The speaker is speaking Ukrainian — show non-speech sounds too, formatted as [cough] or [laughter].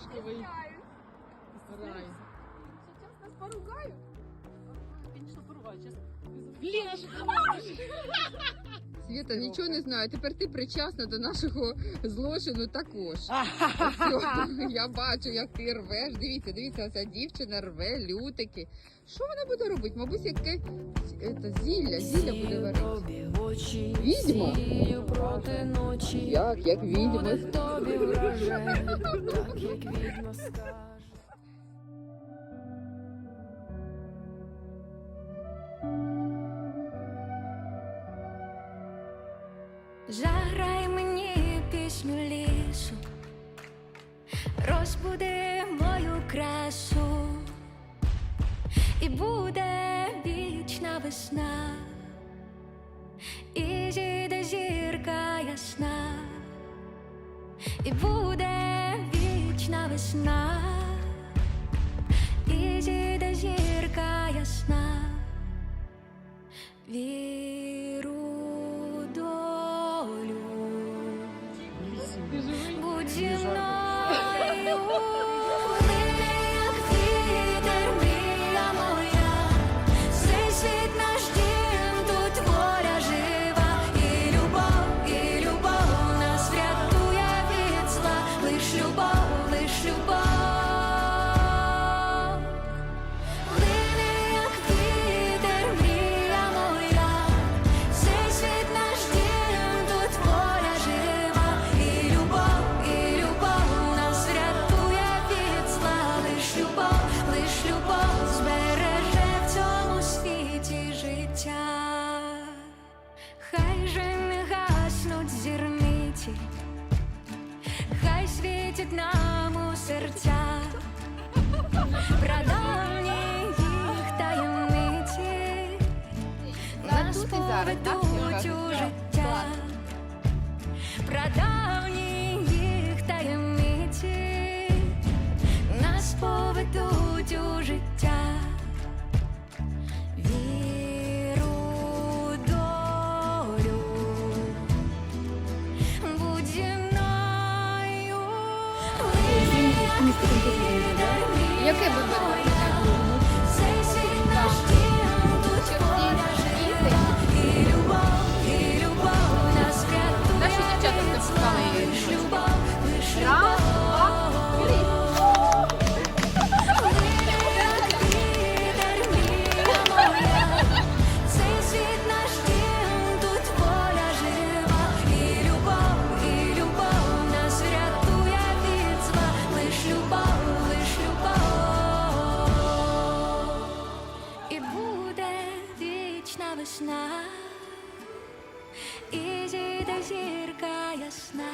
ромашковий рай. Сейчас нас поругают. Конечно, поругаю. Сейчас... Блін, аж Світа, нічого не знаю. Тепер ти причасна до нашого злочину також. [laughs] Всьо, Я бачу, як ти рвеш. Дивіться, дивіться, ця дівчина рве лютики. Що вона буде робити? Мабуть, яке це, зілля, зілля буде варити. Відьма? проти ночі. Як, як відьма? тобі враже, так як відьма скаже. Заграй мені пісню лісу, розбуди мою красу, і буде вічна весна, зійде зірка ясна, і буде вічна весна, і зійде зірка ясна. Віру долю, будь зі мною, життя. Хай же не гаснуть зірниці, хай світять нам у серцях. Прадавні їх таємниці нас поведуть у життя. Прадавні їх таємниці нас поведуть у життя. Яке ви вічна весна, і зійде зірка ясна.